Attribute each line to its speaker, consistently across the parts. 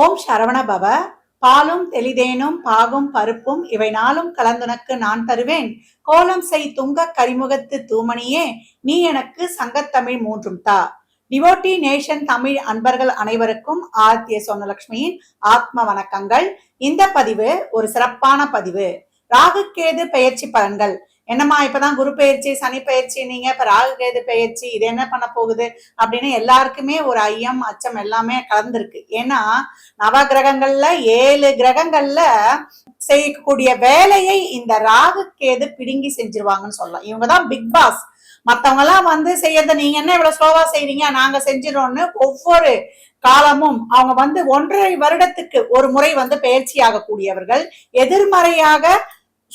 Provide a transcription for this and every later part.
Speaker 1: ஓம் சரவண பவ பாலும் தெளிதேனும் பாகும் பருப்பும் இவை நாளும் கலந்துனக்கு நான் தருவேன் கோலம் செய் துங்க கரிமுகத்து தூமணியே நீ எனக்கு சங்கத்தமிழ் மூன்றும் தா டிவோட்டி நேஷன் தமிழ் அன்பர்கள் அனைவருக்கும் ஆர்த்திய சோனலட்சுமியின் ஆத்ம வணக்கங்கள் இந்த பதிவு ஒரு சிறப்பான பதிவு ராகு கேது பெயர்ச்சி பலன்கள் என்னம்மா இப்பதான் குரு பயிற்சி சனி பயிற்சி நீங்க இப்ப ராகு கேது பயிற்சி இது என்ன பண்ண போகுது அப்படின்னு எல்லாருக்குமே ஒரு ஐயம் அச்சம் எல்லாமே கலந்துருக்கு ஏன்னா நவ கிரகங்கள்ல ஏழு கிரகங்கள்ல செய்யக்கூடிய வேலையை இந்த ராகு கேது பிடுங்கி செஞ்சிருவாங்கன்னு சொல்லலாம் இவங்கதான் பிக் பாஸ் எல்லாம் வந்து செய்யறத நீங்க என்ன இவ்வளவு ஸ்லோவா செய்றீங்க நாங்க செஞ்சிடோம்னு ஒவ்வொரு காலமும் அவங்க வந்து ஒன்றரை வருடத்துக்கு ஒரு முறை வந்து பயிற்சி ஆகக்கூடியவர்கள் எதிர்மறையாக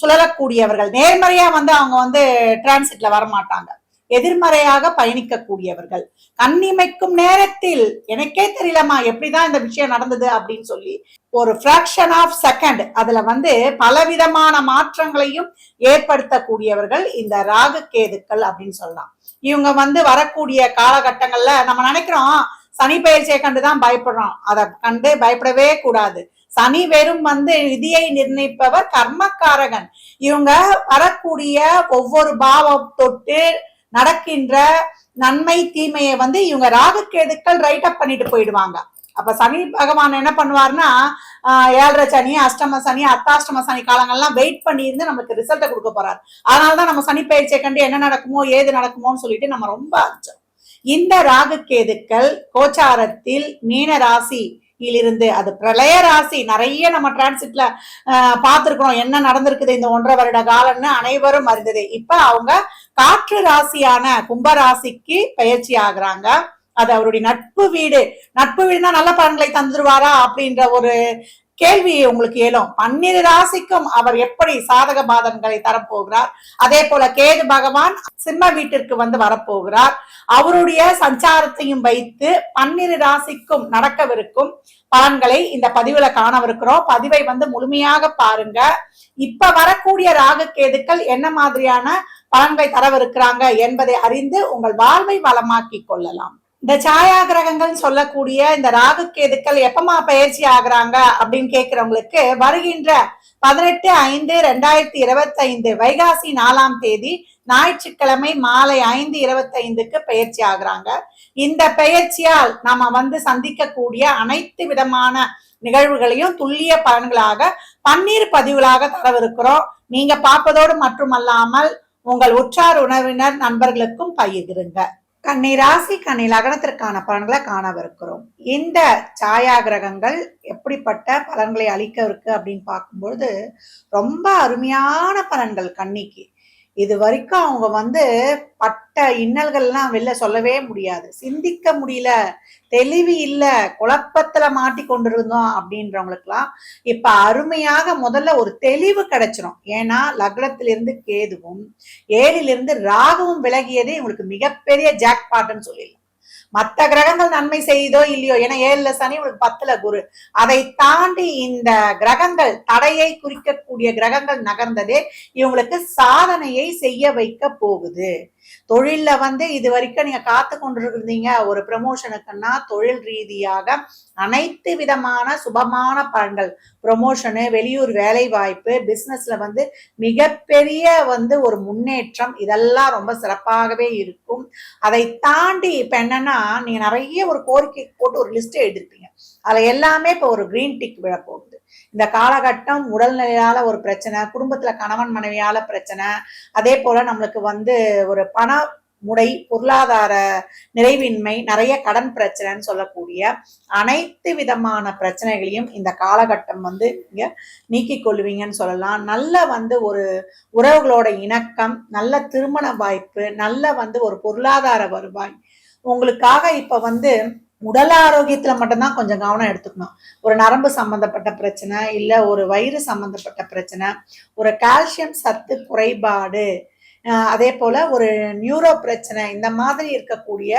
Speaker 1: சுழலக்கூடியவர்கள் நேர்மறையா வந்து அவங்க வந்து டிரான்சிட்ல வரமாட்டாங்க எதிர்மறையாக பயணிக்கக்கூடியவர்கள் கண்ணிமைக்கும் நேரத்தில் எனக்கே தெரியலமா எப்படிதான் இந்த விஷயம் நடந்தது அப்படின்னு சொல்லி ஒரு பிராக்ஷன் ஆஃப் செகண்ட் அதுல வந்து பலவிதமான மாற்றங்களையும் ஏற்படுத்தக்கூடியவர்கள் இந்த ராகு கேதுக்கள் அப்படின்னு சொல்லலாம் இவங்க வந்து வரக்கூடிய காலகட்டங்கள்ல நம்ம நினைக்கிறோம் சனி பயிற்சியை கண்டுதான் பயப்படுறோம் அதை கண்டு பயப்படவே கூடாது சனி வெறும் வந்து விதியை நிர்ணயிப்பவர் கர்மக்காரகன் இவங்க வரக்கூடிய ஒவ்வொரு பாவம் தொட்டு நடக்கின்ற நன்மை தீமையை வந்து இவங்க ராகுக்கேதுக்கள் ரைட் அப் பண்ணிட்டு போயிடுவாங்க அப்ப சனி பகவான் என்ன பண்ணுவார்னா ஏழரை சனி அஷ்டம சனி அர்த்தாஷ்டம சனி காலங்கள்லாம் வெயிட் பண்ணி இருந்து நமக்கு ரிசல்ட்டை கொடுக்க போறாரு அதனாலதான் நம்ம சனி பயிற்சியை கண்டு என்ன நடக்குமோ ஏது நடக்குமோன்னு சொல்லிட்டு நம்ம ரொம்ப அச்சம் இந்த ராகு கேதுக்கள் கோச்சாரத்தில் மீன ராசி இருந்து அது பிரளய ராசி நிறைய நம்ம டிரான்சிட்ல பார்த்துருக்கோம் என்ன நடந்திருக்குது இந்த ஒன்றரை வருட காலம்னு அனைவரும் அறிந்தது இப்ப அவங்க காற்று ராசியான கும்ப ராசிக்கு பயிற்சி ஆகுறாங்க அது அவருடைய நட்பு வீடு நட்பு வீடுனா நல்ல பலன்களை தந்துருவாரா அப்படின்ற ஒரு கேள்வி உங்களுக்கு ஏலும் பன்னிரு ராசிக்கும் அவர் எப்படி சாதக பாதங்களை தரப்போகிறார் அதே போல கேது பகவான் சிம்ம வீட்டிற்கு வந்து வரப்போகிறார் அவருடைய சஞ்சாரத்தையும் வைத்து பன்னிரு ராசிக்கும் நடக்கவிருக்கும் பலன்களை இந்த பதிவுல காணவிருக்கிறோம் பதிவை வந்து முழுமையாக பாருங்க இப்ப வரக்கூடிய ராகு கேதுக்கள் என்ன மாதிரியான பலன்களை தரவிருக்கிறாங்க என்பதை அறிந்து உங்கள் வாழ்வை வளமாக்கி கொள்ளலாம் இந்த சாயா கிரகங்கள்னு சொல்லக்கூடிய இந்த ராகு கேதுக்கள் எப்பமா பயிற்சி ஆகுறாங்க அப்படின்னு கேட்கிறவங்களுக்கு வருகின்ற பதினெட்டு ஐந்து ரெண்டாயிரத்தி இருபத்தைந்து வைகாசி நாலாம் தேதி ஞாயிற்றுக்கிழமை மாலை ஐந்து இருபத்தைந்துக்கு பயிற்சி ஆகுறாங்க இந்த பயிற்சியால் நாம வந்து சந்திக்கக்கூடிய அனைத்து விதமான நிகழ்வுகளையும் துல்லிய பலன்களாக பன்னீர் பதிவுகளாக தரவிருக்கிறோம் நீங்க பார்ப்பதோடு மட்டுமல்லாமல் உங்கள் உற்றார் உணவினர் நண்பர்களுக்கும் பகிர்கிறங்க கன்னி ராசி கன்னி லக்னத்திற்கான பலன்களை காணவிருக்கிறோம் இந்த சாயா கிரகங்கள் எப்படிப்பட்ட பலன்களை அளிக்க இருக்கு அப்படின்னு பார்க்கும்பொழுது ரொம்ப அருமையான பலன்கள் கன்னிக்கு இது வரைக்கும் அவங்க வந்து பட்ட இன்னல்கள்லாம் வெளில சொல்லவே முடியாது சிந்திக்க முடியல தெளிவு இல்லை குழப்பத்துல மாட்டி கொண்டிருந்தோம் அப்படின்றவங்களுக்குலாம் இப்ப அருமையாக முதல்ல ஒரு தெளிவு கிடைச்சிடும் ஏன்னா லக்னத்திலிருந்து கேதுவும் ஏரியிலிருந்து ராகவும் விலகியதே இவங்களுக்கு மிகப்பெரிய ஜாக் பாட்டுன்னு சொல்லிடலாம் மற்ற கிரகங்கள் நன்மை செய்தோ இல்லையோ ஏன்னா ஏழுல சனி உங்களுக்கு பத்துல குரு அதை தாண்டி இந்த கிரகங்கள் தடையை குறிக்கக்கூடிய கிரகங்கள் நகர்ந்ததே இவங்களுக்கு சாதனையை செய்ய வைக்க போகுது தொழிலில் வந்து இது வரைக்கும் நீங்கள் காத்து கொண்டிருந்தீங்க ஒரு ப்ரமோஷனுக்குன்னா தொழில் ரீதியாக அனைத்து விதமான சுபமான பலன்கள் ப்ரொமோஷனு வெளியூர் வேலை வாய்ப்பு பிஸ்னஸில் வந்து மிகப்பெரிய வந்து ஒரு முன்னேற்றம் இதெல்லாம் ரொம்ப சிறப்பாகவே இருக்கும் அதை தாண்டி இப்போ என்னன்னா நீங்கள் நிறைய ஒரு கோரிக்கை போட்டு ஒரு லிஸ்ட் எழுதிருப்பீங்க அதில் எல்லாமே இப்போ ஒரு க்ரீன் டிக் விழப்போகுது இந்த காலகட்டம் உடல்நிலையால் ஒரு பிரச்சனை குடும்பத்தில் கணவன் மனைவியால் பிரச்சனை அதே போல் நம்மளுக்கு வந்து ஒரு ப பண முடை பொருளாதார நிறைவின்மை நிறைய கடன் பிரச்சனைன்னு சொல்லக்கூடிய அனைத்து விதமான பிரச்சனைகளையும் இந்த காலகட்டம் வந்து நீங்க நீக்கி கொள்வீங்கன்னு சொல்லலாம் நல்ல வந்து ஒரு உறவுகளோட இணக்கம் நல்ல திருமண வாய்ப்பு நல்ல வந்து ஒரு பொருளாதார வருவாய் உங்களுக்காக இப்ப வந்து உடல் ஆரோக்கியத்துல மட்டும்தான் கொஞ்சம் கவனம் எடுத்துக்கணும் ஒரு நரம்பு சம்பந்தப்பட்ட பிரச்சனை இல்ல ஒரு வயிறு சம்பந்தப்பட்ட பிரச்சனை ஒரு கால்சியம் சத்து குறைபாடு அதே போல் ஒரு நியூரோ பிரச்சனை இந்த மாதிரி இருக்கக்கூடிய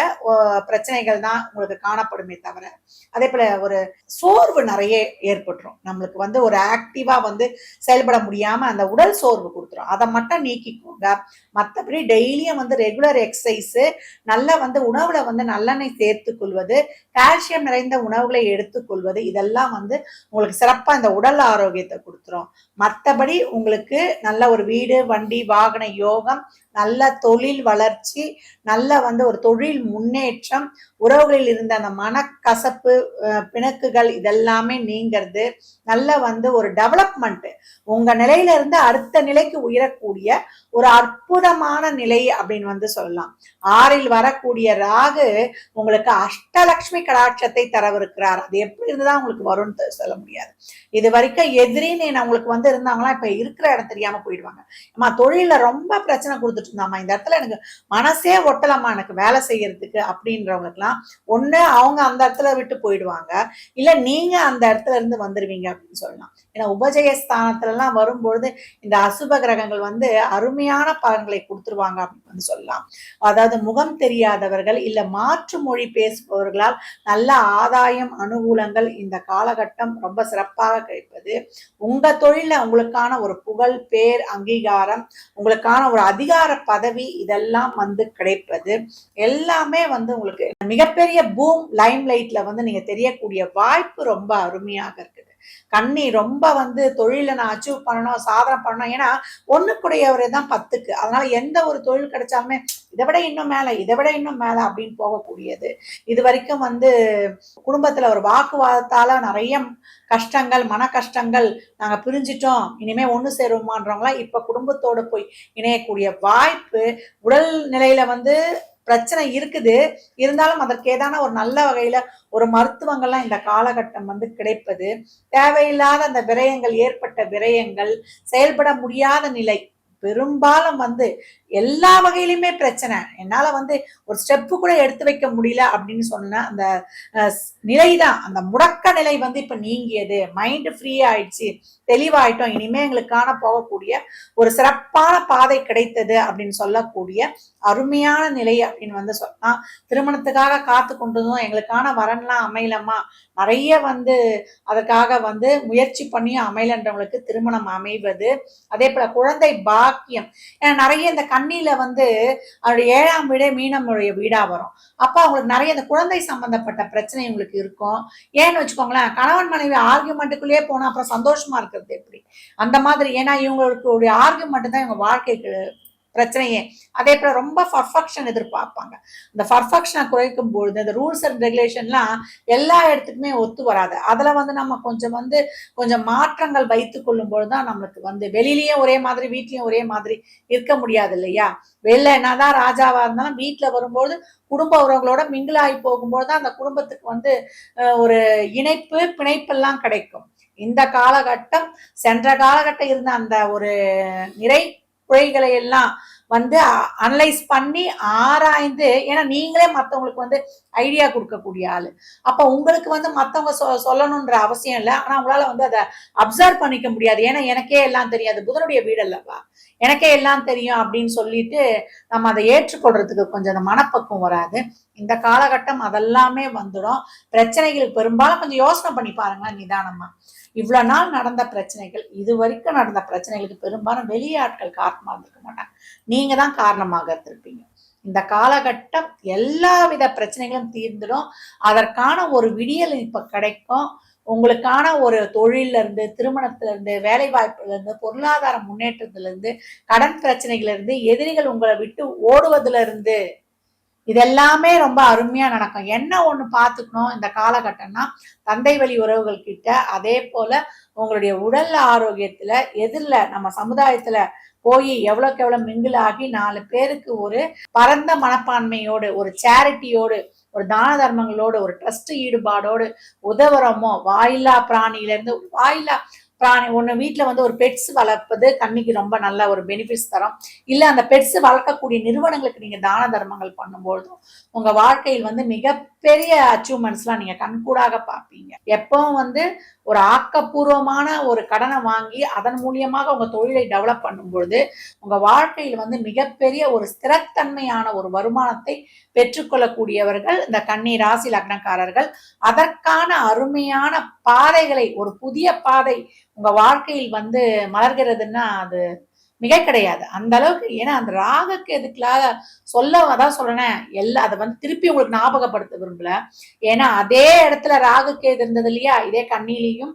Speaker 1: பிரச்சனைகள் தான் உங்களுக்கு காணப்படுமே தவிர அதே போல் ஒரு சோர்வு நிறைய ஏற்பட்டுரும் நம்மளுக்கு வந்து ஒரு ஆக்டிவாக வந்து செயல்பட முடியாமல் அந்த உடல் சோர்வு கொடுத்துரும் அதை மட்டும் நீக்கிக்கோங்க மற்றபடி டெய்லியும் வந்து ரெகுலர் எக்ஸசைஸு நல்லா வந்து உணவில் வந்து நல்லெண்ணெய் சேர்த்துக்கொள்வது கால்சியம் நிறைந்த உணவுகளை எடுத்துக்கொள்வது இதெல்லாம் வந்து உங்களுக்கு சிறப்பாக அந்த உடல் ஆரோக்கியத்தை கொடுத்துரும் மற்றபடி உங்களுக்கு நல்ல ஒரு வீடு வண்டி வாகன யோகா திருமணம் நல்ல தொழில் வளர்ச்சி நல்ல வந்து ஒரு தொழில் முன்னேற்றம் உறவுகளில் இருந்த அந்த மனக்கசப்பு பிணக்குகள் இதெல்லாமே நீங்கிறது நல்ல வந்து ஒரு டெவலப்மெண்ட் உங்க நிலையில இருந்து அடுத்த நிலைக்கு உயரக்கூடிய ஒரு அற்புதமான நிலை அப்படின்னு வந்து சொல்லலாம் ஆறில் வரக்கூடிய ராகு உங்களுக்கு அஷ்டலக்ஷ்மி கடாட்சத்தை தரவிருக்கிறார் அது எப்படி இருந்துதான் உங்களுக்கு வரும்னு சொல்ல முடியாது இது வரைக்கும் எதிரின்னு உங்களுக்கு வந்து இருந்தாங்களா இப்ப இருக்கிற இடம் தெரியாம போயிடுவாங்க ஆமா தொழில ரொம்ப பிரச்சனை பிரச்சனை கொடுத்துட்டு இருந்தாமா இந்த இடத்துல எனக்கு மனசே ஒட்டலாமா எனக்கு வேலை செய்யறதுக்கு அப்படின்றவங்களுக்குலாம் ஒண்ணு அவங்க அந்த இடத்துல விட்டு போயிடுவாங்க இல்ல நீங்க அந்த இடத்துல இருந்து வந்துருவீங்க அப்படின்னு சொல்லலாம் ஏன்னா உபஜய எல்லாம் வரும்பொழுது இந்த அசுப கிரகங்கள் வந்து அருமையான பலன்களை கொடுத்துருவாங்க அப்படின்னு வந்து சொல்லலாம் அதாவது முகம் தெரியாதவர்கள் இல்ல மாற்று மொழி பேசுபவர்களால் நல்ல ஆதாயம் அனுகூலங்கள் இந்த காலகட்டம் ரொம்ப சிறப்பாக கிடைப்பது உங்க தொழில உங்களுக்கான ஒரு புகழ் பேர் அங்கீகாரம் உங்களுக்கான ஒரு அதிகார பதவி இதெல்லாம் வந்து கிடைப்பது எல்லாமே வந்து உங்களுக்கு மிகப்பெரிய பூம் லைம் லைட்ல வந்து நீங்க தெரியக்கூடிய வாய்ப்பு ரொம்ப அருமையாக இருக்குது கண்ணி ரொம்ப வந்து தொழிலை நான் அச்சீவ் பண்ணணும் சாதனை பண்ணணும் ஏன்னா ஒன்றுக்குடையவரே தான் பத்துக்கு அதனால எந்த ஒரு தொழில் கிடைச்சாலுமே இதை விட இன்னும் மேலே இதை விட இன்னும் மேலே அப்படின்னு போகக்கூடியது இது வரைக்கும் வந்து குடும்பத்தில் ஒரு வாக்குவாதத்தால் நிறைய கஷ்டங்கள் மன கஷ்டங்கள் நாங்கள் பிரிஞ்சிட்டோம் இனிமேல் ஒன்று சேருவோமான்றவங்களாம் இப்போ குடும்பத்தோடு போய் இணையக்கூடிய வாய்ப்பு உடல் நிலையில் வந்து பிரச்சனை இருக்குது இருந்தாலும் அதற்கு ஏதான ஒரு நல்ல வகையில ஒரு மருத்துவங்கள்லாம் இந்த காலகட்டம் வந்து கிடைப்பது தேவையில்லாத அந்த விரயங்கள் ஏற்பட்ட விரயங்கள் செயல்பட முடியாத நிலை பெரும்பாலும் வந்து எல்லா வகையிலுமே பிரச்சனை என்னால் வந்து ஒரு ஸ்டெப்பு கூட எடுத்து வைக்க முடியல அப்படின்னு சொன்ன அந்த நிலை தான் அந்த முடக்க நிலை வந்து இப்போ நீங்கியது மைண்டு ஃப்ரீ ஆயிடுச்சு தெளிவாயிட்டோம் இனிமே எங்களுக்கான போகக்கூடிய ஒரு சிறப்பான பாதை கிடைத்தது அப்படின்னு சொல்லக்கூடிய அருமையான நிலை அப்படின்னு வந்து சொன்னால் திருமணத்துக்காக காத்து கொண்டதும் எங்களுக்கான வரன்லாம் அமையலம்மா நிறைய வந்து அதற்காக வந்து முயற்சி பண்ணியும் அமையலன்றவங்களுக்கு திருமணம் அமைவது அதே போல குழந்தை பாக பாக்கியம் ஏன்னா நிறைய இந்த கண்ணியில வந்து அவருடைய ஏழாம் வீடே மீனமுடைய வீடா வரும் அப்ப அவங்களுக்கு நிறைய இந்த குழந்தை சம்பந்தப்பட்ட பிரச்சனை உங்களுக்கு இருக்கும் ஏன்னு வச்சுக்கோங்களேன் கணவன் மனைவி ஆர்கியூமெண்ட்டுக்குள்ளேயே போனா அப்புறம் சந்தோஷமா இருக்கிறது எப்படி அந்த மாதிரி ஏன்னா இவங்களுடைய ஆர்கியூமெண்ட் தான் இவங்க வாழ்க்கைக்கு பிரச்சனையே அதே போல ரொம்ப பர்ஃபெக்ஷன் எதிர்பார்ப்பாங்க இந்த பர்ஃபெக்ஷனை குறைக்கும் பொழுது இந்த ரூல்ஸ் அண்ட் ரெகுலேஷன்லாம் எல்லா இடத்துக்குமே ஒத்து வராது அதில் வந்து நம்ம கொஞ்சம் வந்து கொஞ்சம் மாற்றங்கள் வைத்து கொள்ளும் பொழுது தான் நம்மளுக்கு வந்து வெளியிலயும் ஒரே மாதிரி வீட்லேயும் ஒரே மாதிரி இருக்க முடியாது இல்லையா வெளில என்னதான் ராஜாவாக இருந்தாலும் வீட்டில் வரும்போது குடும்ப உறவுகளோட மிங்கிளாகி போகும்போது தான் அந்த குடும்பத்துக்கு வந்து ஒரு இணைப்பு பிணைப்பெல்லாம் கிடைக்கும் இந்த காலகட்டம் சென்ற காலகட்டம் இருந்த அந்த ஒரு நிறை குறைகளை எல்லாம் வந்து அனலைஸ் பண்ணி ஆராய்ந்து ஏன்னா நீங்களே மற்றவங்களுக்கு வந்து ஐடியா கொடுக்கக்கூடிய ஆள் அப்போ உங்களுக்கு வந்து மற்றவங்க சொ சொல்லணுன்ற அவசியம் இல்லை ஆனால் உங்களால் வந்து அதை அப்சர்வ் பண்ணிக்க முடியாது ஏன்னா எனக்கே எல்லாம் தெரியாது புதனுடைய வீடு அல்லவா எனக்கே எல்லாம் தெரியும் அப்படின்னு சொல்லிட்டு நம்ம அதை ஏற்றுக்கொள்றதுக்கு கொஞ்சம் அந்த மனப்பக்குவம் வராது இந்த காலகட்டம் அதெல்லாமே வந்துடும் பிரச்சனைகள் பெரும்பாலும் கொஞ்சம் யோசனை பண்ணி பாருங்களேன் நிதானமா இவ்வளோ நாள் நடந்த பிரச்சனைகள் இது வரைக்கும் நடந்த பிரச்சனைகளுக்கு பெரும்பாலும் வெளியாட்கள் காரணமாக இருந்திருக்க மாட்டாங்க நீங்கள் தான் காரணமாக இருந்திருப்பீங்க இந்த காலகட்டம் எல்லா வித பிரச்சனைகளும் தீர்ந்துடும் அதற்கான ஒரு விடியல் இப்போ கிடைக்கும் உங்களுக்கான ஒரு தொழிலிருந்து திருமணத்திலிருந்து வேலை பொருளாதார முன்னேற்றத்திலிருந்து கடன் பிரச்சனைகளிலிருந்து எதிரிகள் உங்களை விட்டு ஓடுவதிலிருந்து இதெல்லாமே ரொம்ப அருமையா நடக்கும் என்ன ஒண்ணு பாத்துக்கணும் இந்த காலகட்டம்னா தந்தை வழி உறவுகள் கிட்ட அதே போல உங்களுடைய உடல் ஆரோக்கியத்துல எதிரில் நம்ம சமுதாயத்துல போய் எவ்வளோக்கு எவ்வளோ மிங்கிள் ஆகி நாலு பேருக்கு ஒரு பரந்த மனப்பான்மையோடு ஒரு சேரிட்டியோடு ஒரு தான தர்மங்களோடு ஒரு ட்ரஸ்ட் ஈடுபாடோடு உதவுறோமோ வாயில்லா பிராணியிலேருந்து வாயில்லா பிராணி ஒன்று வீட்டில் வந்து ஒரு பெட்ஸ் வளர்ப்பது கண்ணிக்கு ரொம்ப நல்ல ஒரு பெனிஃபிட்ஸ் தரும் இல்லை அந்த பெட்ஸ் வளர்க்கக்கூடிய நிறுவனங்களுக்கு நீங்கள் தான தர்மங்கள் பண்ணும்பொழுதும் உங்கள் வாழ்க்கையில் வந்து மிக பெரிய அச்சீவ்மெண்ட்ஸ்லாம் நீங்கள் கண்கூடாக பார்ப்பீங்க எப்பவும் வந்து ஒரு ஆக்கப்பூர்வமான ஒரு கடனை வாங்கி அதன் மூலியமாக உங்கள் தொழிலை டெவலப் பண்ணும்பொழுது உங்கள் வாழ்க்கையில் வந்து மிகப்பெரிய ஒரு ஸ்திரத்தன்மையான ஒரு வருமானத்தை பெற்றுக்கொள்ளக்கூடியவர்கள் இந்த கன்னி ராசி லக்னக்காரர்கள் அதற்கான அருமையான பாதைகளை ஒரு புதிய பாதை உங்கள் வாழ்க்கையில் வந்து மலர்கிறதுன்னா அது மிக கிடையாது அந்த அளவுக்கு ஏன்னா அந்த ராகக்கு எதுக்கெல்லாம் சொல்ல அதான் சொல்றேன் எல்லா அதை வந்து திருப்பி உங்களுக்கு ஞாபகப்படுத்த விரும்பல ஏன்னா அதே இடத்துல ராகுக்கு எது இருந்தது இல்லையா இதே கண்ணிலையும்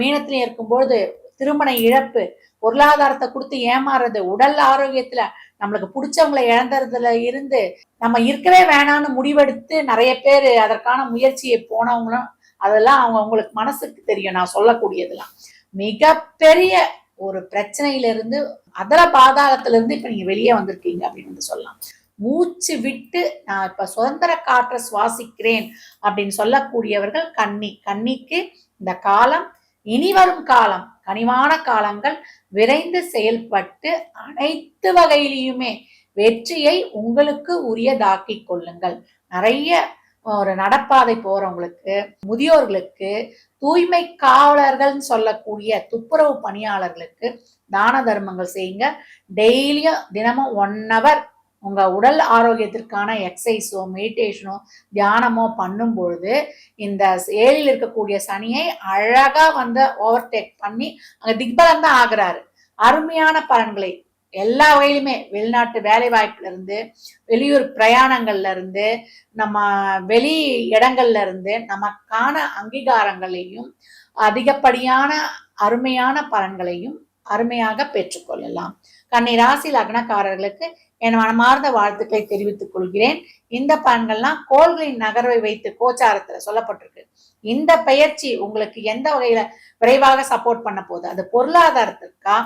Speaker 1: மீனத்திலையும் இருக்கும்போது திருமண இழப்பு பொருளாதாரத்தை கொடுத்து ஏமாறுறது உடல் ஆரோக்கியத்துல நம்மளுக்கு பிடிச்சவங்களை இழந்ததுல இருந்து நம்ம இருக்கவே வேணாம்னு முடிவெடுத்து நிறைய பேர் அதற்கான முயற்சியை போனவங்களும் அதெல்லாம் அவங்க அவங்களுக்கு மனசுக்கு தெரியும் நான் சொல்லக்கூடியதெல்லாம் மிகப்பெரிய ஒரு பிரச்சனையிலிருந்து அதர பாதாளத்திலிருந்து இப்போ நீங்கள் வெளியே வந்திருக்கீங்க அப்படின்னு வந்து சொல்லலாம் மூச்சு விட்டு நான் இப்போ சுதந்திர காற்றை சுவாசிக்கிறேன் அப்படின்னு சொல்லக்கூடியவர்கள் கன்னி கன்னிக்கு இந்த காலம் இனி வரும் காலம் கனிவான காலங்கள் விரைந்து செயல்பட்டு அனைத்து வகையிலையுமே வெற்றியை உங்களுக்கு உரியதாக்கி கொள்ளுங்கள் நிறைய ஒரு நடப்பாதை போறவங்களுக்கு முதியோர்களுக்கு தூய்மை காவலர்கள்னு சொல்லக்கூடிய துப்புரவு பணியாளர்களுக்கு தான தர்மங்கள் செய்யுங்க டெய்லியும் தினமும் ஒன் ஹவர் உங்க உடல் ஆரோக்கியத்திற்கான எக்ஸசைஸோ மெடிடேஷனோ தியானமோ பண்ணும் பொழுது இந்த ஏழில் இருக்கக்கூடிய சனியை அழகா வந்து ஓவர்டேக் பண்ணி அங்க திக்பலம் தான் ஆகிறாரு அருமையான பலன்களை எல்லா வகையிலுமே வெளிநாட்டு வேலை வாய்ப்புல இருந்து வெளியூர் பிரயாணங்கள்ல இருந்து நம்ம வெளி இடங்கள்ல இருந்து நமக்கான அங்கீகாரங்களையும் அதிகப்படியான அருமையான பலன்களையும் அருமையாக பெற்றுக்கொள்ளலாம் கன்னிராசி லக்னக்காரர்களுக்கு என் மனமார்ந்த வாழ்த்துக்களை தெரிவித்துக் கொள்கிறேன் இந்த பலன்கள்லாம் கோள்களின் நகர்வை வைத்து கோச்சாரத்துல சொல்லப்பட்டிருக்கு இந்த பயிற்சி உங்களுக்கு எந்த வகையில விரைவாக சப்போர்ட் பண்ண போகுது அது பொருளாதாரத்திற்கா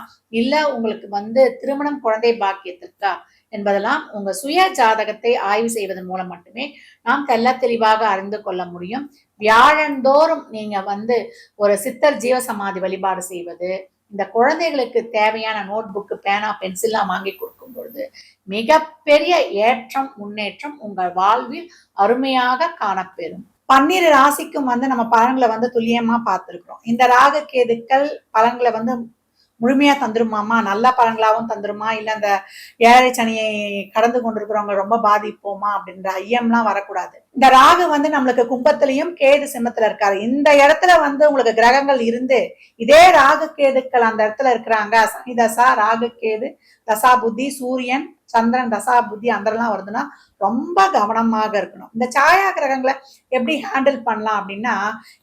Speaker 1: இல்ல உங்களுக்கு வந்து திருமணம் குழந்தை பாக்கியத்திற்கா என்பதெல்லாம் உங்க சுய ஜாதகத்தை ஆய்வு செய்வதன் மூலம் மட்டுமே நாம் தெல்ல தெளிவாக அறிந்து கொள்ள முடியும் வியாழந்தோறும் நீங்க வந்து ஒரு சித்தர் ஜீவசமாதி வழிபாடு செய்வது இந்த குழந்தைகளுக்கு தேவையான நோட் புக்கு பேனா பென்சில்லாம் வாங்கி கொடுக்கும் பொழுது மிகப்பெரிய ஏற்றம் முன்னேற்றம் உங்கள் வாழ்வில் அருமையாக காணப்பெறும் பன்னிரு ராசிக்கும் வந்து நம்ம பலன்களை வந்து துல்லியமா பார்த்துருக்குறோம் இந்த ராக கேதுக்கள் பலன்களை வந்து முழுமையா தந்துருமாமா நல்ல பழங்களாகவும் தந்துருமா இல்ல அந்த ஏழை சனியை கடந்து கொண்டிருக்கிறவங்க ரொம்ப பாதிப்போமா அப்படின்ற ஐயம்லாம் வரக்கூடாது இந்த ராகு வந்து நம்மளுக்கு கும்பத்திலையும் கேது சிம்மத்துல இருக்காரு இந்த இடத்துல வந்து உங்களுக்கு கிரகங்கள் இருந்து இதே ராகு கேதுக்கள் அந்த இடத்துல இருக்கிறாங்க சனி தசா ராகு கேது தசா புத்தி சூரியன் சந்திரன் தசா புத்தி எல்லாம் வருதுன்னா ரொம்ப கவனமாக இருக்கணும் இந்த சாயா கிரகங்களை எப்படி ஹேண்டில் பண்ணலாம் அப்படின்னா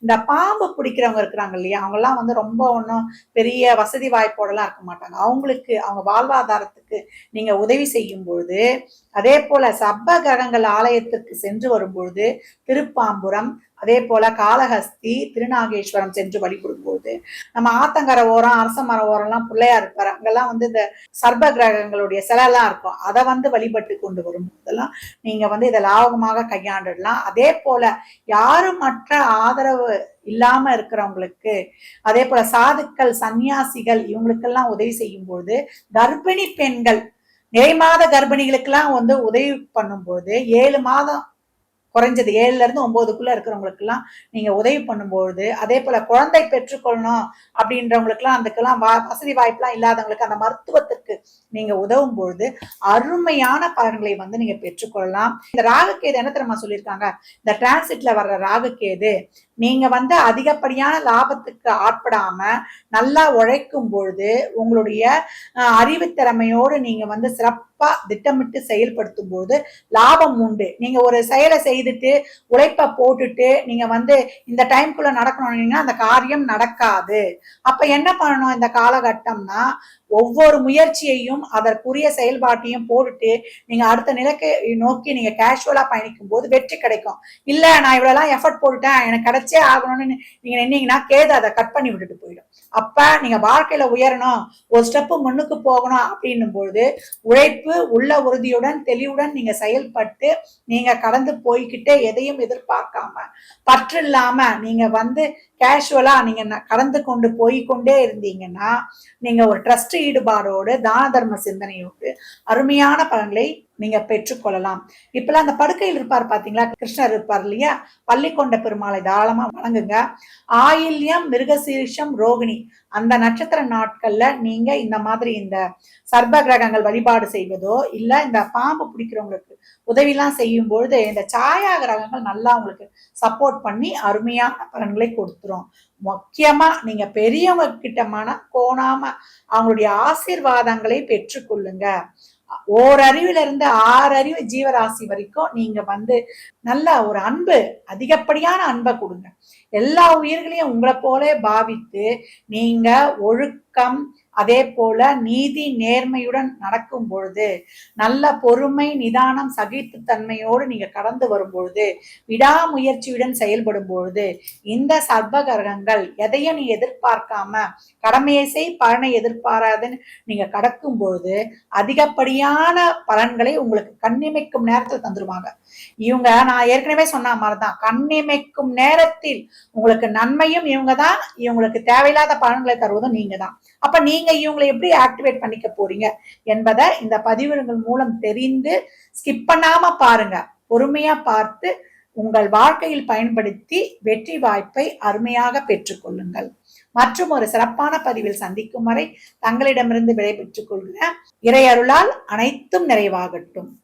Speaker 1: இந்த பாம்பு பிடிக்கிறவங்க இருக்கிறாங்க இல்லையா அவங்கெல்லாம் வந்து ரொம்ப ஒன்றும் பெரிய வசதி வாய்ப்போடலாம் இருக்க மாட்டாங்க அவங்களுக்கு அவங்க வாழ்வாதாரத்துக்கு நீங்கள் உதவி செய்யும் பொழுது அதே போல சப்ப கிரகங்கள் ஆலயத்திற்கு சென்று வரும்பொழுது திருப்பாம்புரம் அதே போல காளஹஸ்தி திருநாகேஸ்வரம் சென்று வழிபடும்போது நம்ம ஆத்தங்கர ஓரம் அரச மர ஓரம்லாம் பிள்ளையார் இருப்பார் அங்கெல்லாம் வந்து இந்த சர்ப கிரகங்களுடைய சிலைலாம் இருக்கும் அதை வந்து வழிபட்டு கொண்டு வரும் போதெல்லாம் நீங்க வந்து இதை லாபகமாக கையாண்டுடலாம் அதே போல யாரும் மற்ற ஆதரவு இல்லாம இருக்கிறவங்களுக்கு அதே போல சாதுக்கள் சன்னியாசிகள் இவங்களுக்கெல்லாம் உதவி செய்யும்போது கர்ப்பிணி பெண்கள் நிறைமாத கர்ப்பிணிகளுக்கெல்லாம் வந்து உதவி பண்ணும்போது ஏழு மாதம் குறைஞ்சது ஏழுலேருந்து ஒம்போதுக்குள்ளே இருக்கிறவங்களுக்குலாம் நீங்கள் உதவி பண்ணும்போது அதே போல் குழந்தை பெற்றுக்கொள்ளணும் அப்படின்றவங்களுக்குலாம் அதுக்கெல்லாம் வா வசதி வாய்ப்புலாம் இல்லாதவங்களுக்கு அந்த மருத்துவத்திற்கு நீங்கள் உதவும் பொழுது அருமையான பலன்களை வந்து நீங்கள் பெற்றுக்கொள்ளலாம் இந்த ராகுக்கேது என்ன தெரியுமா சொல்லியிருக்காங்க இந்த டிரான்சிட்ல வர்ற ராகுக்கேது நீங்க வந்து அதிகப்படியான லாபத்துக்கு ஆட்படாம நல்லா உழைக்கும் பொழுது உங்களுடைய அறிவுத்திறமையோடு நீங்க வந்து சிறப்பா திட்டமிட்டு செயல்படுத்தும் போது லாபம் உண்டு நீங்க ஒரு செயலை செய்துட்டு உழைப்ப போட்டுட்டு நீங்க வந்து இந்த டைம்குள்ள நடக்கணும் அந்த காரியம் நடக்காது அப்ப என்ன பண்ணணும் இந்த காலகட்டம்னா ஒவ்வொரு முயற்சியையும் அதற்குரிய செயல்பாட்டையும் போட்டுட்டு நீங்க அடுத்த நிலைக்கு நோக்கி நீங்க கேஷுவலா பயணிக்கும் போது வெற்றி கிடைக்கும் இல்ல நான் இவ்வளவுலாம் எஃபர்ட் போட்டுட்டேன் எனக்கு கிடைச்சே ஆகணும்னு நீங்க நின்னீங்கன்னா கேது அதை கட் பண்ணி விட்டுட்டு போயிடும் அப்ப நீங்க வாழ்க்கையில உயரணும் ஒரு ஸ்டெப்பு முன்னுக்கு போகணும் அப்படின்னும் பொழுது உழைப்பு உள்ள உறுதியுடன் தெளிவுடன் நீங்க செயல்பட்டு நீங்க கடந்து போய்கிட்டே எதையும் எதிர்பார்க்காம பற்று இல்லாம நீங்க வந்து கேஷுவலா நீங்க கடந்து கொண்டு போய் கொண்டே இருந்தீங்கன்னா நீங்க ஒரு ட்ரஸ்ட் ஈடுபாடோடு தான தர்ம சிந்தனையோடு அருமையான பலன்களை நீங்க பெற்றுக்கொள்ளலாம் இப்பெல்லாம் அந்த படுக்கையில் இருப்பார் பாத்தீங்களா கிருஷ்ணர் இருப்பார் இல்லையா பள்ளி கொண்ட பெருமாளை தாராளமா வணங்குங்க ஆயில்யம் மிருகசீர்ஷம் ரோகிணி அந்த நட்சத்திர நாட்கள்ல நீங்க இந்த மாதிரி இந்த சர்ப கிரகங்கள் வழிபாடு செய்வதோ இல்ல இந்த பாம்பு பிடிக்கிறவங்களுக்கு உதவிலாம் செய்யும் பொழுது இந்த சாயா கிரகங்கள் நல்லா உங்களுக்கு சப்போர்ட் பண்ணி அருமையான பலன்களை கொடுத்துரும் முக்கியமா நீங்க பெரியவங்க கிட்ட மனம் கோணாம அவங்களுடைய ஆசீர்வாதங்களை பெற்றுக்கொள்ளுங்க ஓரறிவுல இருந்து ஆறு அறிவு ஜீவராசி வரைக்கும் நீங்க வந்து நல்ல ஒரு அன்பு அதிகப்படியான அன்பை கொடுங்க எல்லா உயிர்களையும் உங்களை போலே பாவித்து நீங்க ஒழுக்கம் அதே போல நீதி நேர்மையுடன் நடக்கும் பொழுது நல்ல பொறுமை நிதானம் சகிப்புத்தன்மையோடு நீங்க கடந்து வரும் பொழுது விடாமுயற்சியுடன் செயல்படும் பொழுது இந்த சர்வகரகங்கள் எதையும் நீ எதிர்பார்க்காம கடமையை செய் பலனை எதிர்பாராதுன்னு நீங்க கடக்கும் பொழுது அதிகப்படியான பலன்களை உங்களுக்கு கண்ணிமைக்கும் நேரத்தில் தந்துருவாங்க இவங்க நான் ஏற்கனவே சொன்ன மாதிரி தான் கண்ணிமைக்கும் நேரத்தில் உங்களுக்கு நன்மையும் இவங்க தான் இவங்களுக்கு தேவையில்லாத பலன்களை தருவதும் நீங்க தான் அப்ப நீங்க நீங்க இவங்களை எப்படி ஆக்டிவேட் பண்ணிக்க போறீங்க என்பதை இந்த பதிவுகள் மூலம் தெரிந்து ஸ்கிப் பண்ணாம பாருங்க பொறுமையா பார்த்து உங்கள் வாழ்க்கையில் பயன்படுத்தி வெற்றி வாய்ப்பை அருமையாக பெற்றுக்கொள்ளுங்கள் மற்றும் ஒரு சிறப்பான பதிவில் சந்திக்கும் வரை தங்களிடமிருந்து விடைபெற்றுக் கொள்கிற இறையருளால் அனைத்தும் நிறைவாகட்டும்